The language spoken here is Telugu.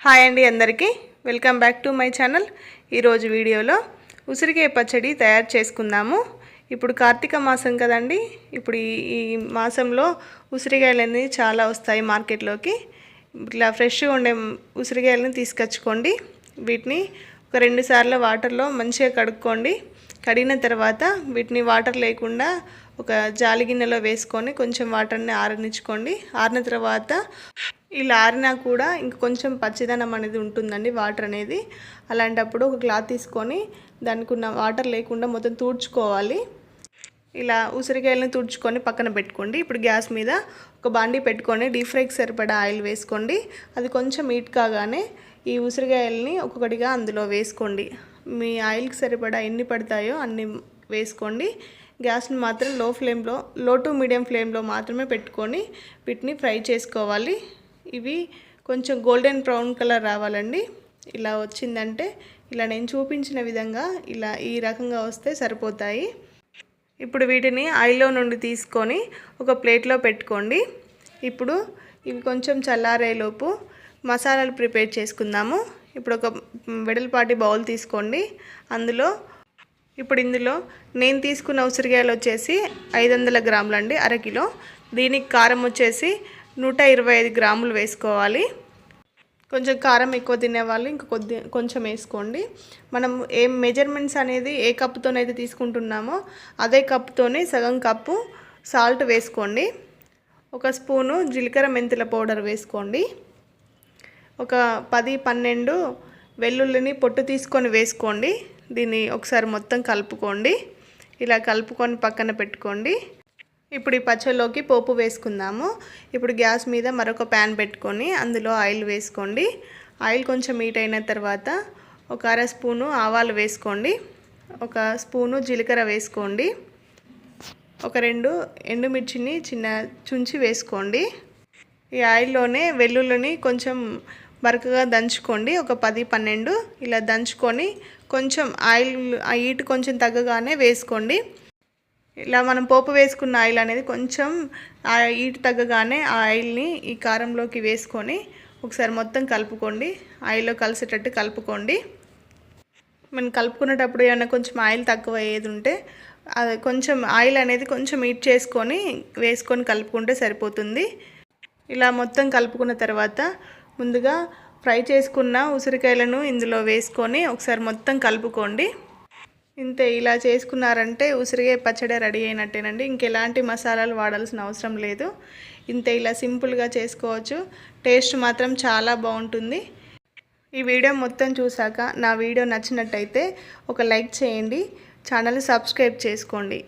హాయ్ అండి అందరికీ. Welcome back to my channel ఈరోజు వీడియోలో ఉసిరికాయ పచ్చడి తయారు చేసుకుందాము. ఇప్పుడు కార్తీక మాసం కదండి. ఇప్పుడు ఈ మాసంలో ఉసిరికాయలు అనేది చాలా వస్తాయి మార్కెట్లోకి. ఇట్లా ఫ్రెష్గా ఉండే ఉసిరికాయలను తీసుకొచ్చుకోండి. వీటిని ఒక రెండు సార్లు వాటర్లో మంచిగా కడుక్కోండి. కడిగిన తర్వాత వీటిని వాటర్ లేకుండా ఒక జాలి గిన్నెలో వేసుకొని కొంచెం వాటర్ని ఆరనిచ్చుకోండి. ఆరిన తర్వాత ఇలా ఆరినా కూడా ఇంక కొంచెం పచ్చిదనం అనేది ఉంటుందండి వాటర్ అనేది. అలాంటప్పుడు ఒక క్లాత్ తీసుకొని దానికి ఉన్న వాటర్ లేకుండా మొత్తం తూడ్చుకోవాలి. ఇలా ఉసిరికాయలను తుడుచుకొని పక్కన పెట్టుకోండి. ఇప్పుడు గ్యాస్ మీద ఒక బాండీ పెట్టుకొని డీప్ ఫ్రైకి సరిపడా ఆయిల్ వేసుకోండి. అది కొంచెం హీట్ కాగానే ఈ ఉసిరికాయలని ఒక్కొక్కటిగా అందులో వేసుకోండి. మీ ఆయిల్కి సరిపడా ఎన్ని పడతాయో అన్ని వేసుకోండి. గ్యాస్ని మాత్రం లో ఫ్లేమ్లో లో టు మీడియం ఫ్లేమ్లో మాత్రమే పెట్టుకొని వీటిని ఫ్రై చేసుకోవాలి. ఇవి కొంచెం గోల్డెన్ బ్రౌన్ కలర్ రావాలండి. ఇలా వచ్చిందంటే ఇలా నేను చూపించిన విధంగా ఇలా ఈ రకంగా వస్తే సరిపోతాయి. ఇప్పుడు వీటిని ఆయిల్లో నుండి తీసుకొని ఒక ప్లేట్లో పెట్టుకోండి. ఇప్పుడు ఇవి కొంచెం చల్లారేలోపు మసాలాలు ప్రిపేర్ చేసుకుందాము. ఇప్పుడు ఒక వెడల్పాటి బౌల్ తీసుకోండి. అందులో ఇప్పుడు ఇందులో నేను తీసుకున్న ఉసిరికాయలు వచ్చేసి ఐదు వందల గ్రాములు అండి అరకిలో దీనికి కారం వచ్చేసి నూట ఇరవై ఐదు గ్రాములు వేసుకోవాలి. కొంచెం కారం ఎక్కువ తినేవాళ్ళు ఇంకా కొద్ది కొంచెం వేసుకోండి. మనం ఏ మెజర్మెంట్స్ అనేది ఏ కప్పుతోనైతే తీసుకుంటున్నామో అదే కప్పుతోనే సగం కప్పు సాల్ట్ వేసుకోండి. ఒక స్పూను జీలకర్ర మెంతుల పౌడర్ వేసుకోండి. ఒక పది పన్నెండు వెల్లుల్లిని పొట్టు తీసుకొని వేసుకోండి. దీన్ని ఒకసారి మొత్తం కలుపుకోండి. ఇలా కలుపుకొని పక్కన పెట్టుకోండి. ఇప్పుడు ఈ పచ్చళ్ళలోకి పోపు వేసుకుందాము. ఇప్పుడు గ్యాస్ మీద మరొక ప్యాన్ పెట్టుకొని అందులో ఆయిల్ వేసుకోండి. ఆయిల్ కొంచెం హీట్ అయిన తర్వాత ఒక అర స్పూను ఆవాలు వేసుకోండి. ఒక స్పూను జీలకర్ర వేసుకోండి. ఒక రెండు ఎండుమిర్చిని చిన్న చుంచి వేసుకోండి. ఈ ఆయిల్లోనే వెల్లుల్లిని కొంచెం బరకగా దంచుకోండి. ఒక పది పన్నెండు ఇలా దంచుకొని కొంచెం ఆయిల్ ఆ హీట్ కొంచెం తగ్గగానే వేసుకోండి. ఇలా మనం పోపు వేసుకున్న ఆయిల్ అనేది కొంచెం ఆ ఈటు తగ్గగానే ఆ ఆయిల్ని ఈ కారంలోకి వేసుకొని ఒకసారి మొత్తం కలుపుకోండి. ఆయిల్లో కలిసేటట్టు కలుపుకోండి. మనం కలుపుకునేటప్పుడు ఏమైనా కొంచెం ఆయిల్ తక్కువ అయ్యేది ఉంటే అది కొంచెం ఆయిల్ అనేది కొంచెం హీట్ చేసుకొని వేసుకొని కలుపుకుంటే సరిపోతుంది. ఇలా మొత్తం కలుపుకున్న తర్వాత ముందుగా ఫ్రై చేసుకున్న ఉసిరికాయలను ఇందులో వేసుకొని ఒకసారి మొత్తం కలుపుకోండి. ఇంతే ఇలా చేసుకున్నారంటే ఉసిరికాయ పచ్చడి రెడీ అయినట్టేనండి. ఇంకెలాంటి మసాలాలు వాడాల్సిన అవసరం లేదు. ఇంతే ఇలా సింపుల్గా చేసుకోవచ్చు. టేస్ట్ మాత్రం చాలా బాగుంటుంది. ఈ వీడియో మొత్తం చూసాక నా వీడియో నచ్చినట్టయితే ఒక లైక్ చేయండి. ఛానల్ సబ్స్క్రైబ్ చేసుకోండి.